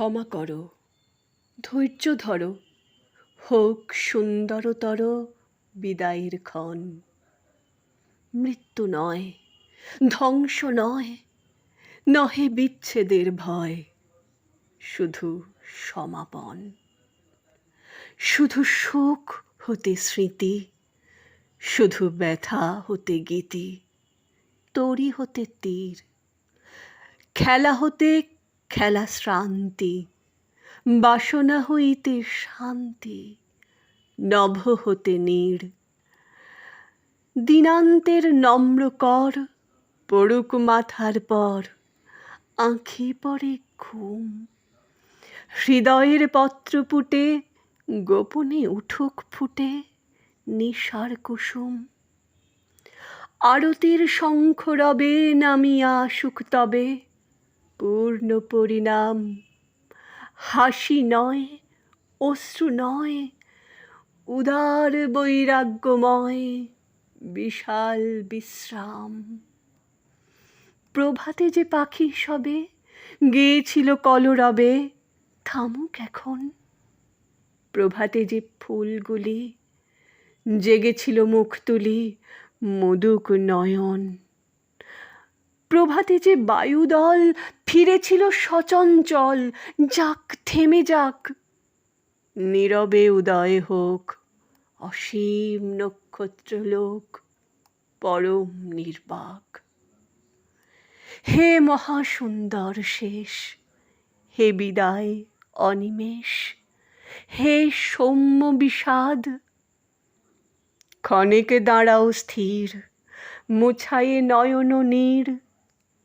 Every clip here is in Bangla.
ক্ষমা করো। ধৈর্য ধরো। হোক সুন্দরতর বিদায়ের ক্ষণ। মৃত্যু নয়, ধ্বংস নয়, নহে বিচ্ছেদের ভয়। শুধু সমাপন। শুধু সুখ হতে স্মৃতি, শুধু ব্যথা হতে গীতি, তরি হতে তীর, খেলা হতে খেলা শ্রান্তি, বাসনা হইতে শান্তি, নভ হতে নীড় দিনান্তের নম্র কর, পড়ুক মাথার পর, আঁখি পরে ঘুম। হৃদয়ের পত্র পুটে, গোপনে উঠুক ফুটে নিশার কুসুম। আরতির শঙ্খ রবে নামিয়া আসুক তবে পূর্ণ পরিণাম। হাসি নয়, অশ্রু নয়, উদার বৈরাগ্যময়, বিশাল বিশ্রাম। প্রভাতে যে পাখি সবে, গেয়েছিল কলরবে, থামুক এখন। প্রভাতে যে ফুলগুলি, জেগেছিল মুখ তুলি মধুক নয়ন। প্রভাতে যে বায়ুদল ফিরেছিল সচঞ্চল, যাক, থেমে যাক। নীরবে উদয় হোক, অসীম নক্ষত্রলোক, পরম নির্বাক। হে মহাসুন্দর শেষ, হে বিদায় অনিমেষ, হে সৌম্য বিষাদ। ক্ষণেকে দাঁড়াও স্থির, মুছায়ে নয়ন নীর,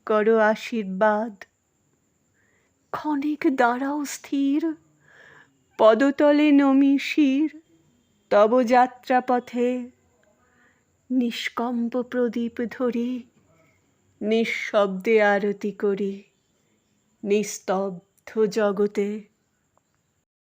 করো আশীর্বাদ। ক্ষণিক দাঁড়াও স্থির, পদতলে নমি শির, তব যাত্রাপথে নিষ্কম্প প্রদীপ ধরি, নিঃশব্দে আরতি করি, নিস্তব্ধ জগতে।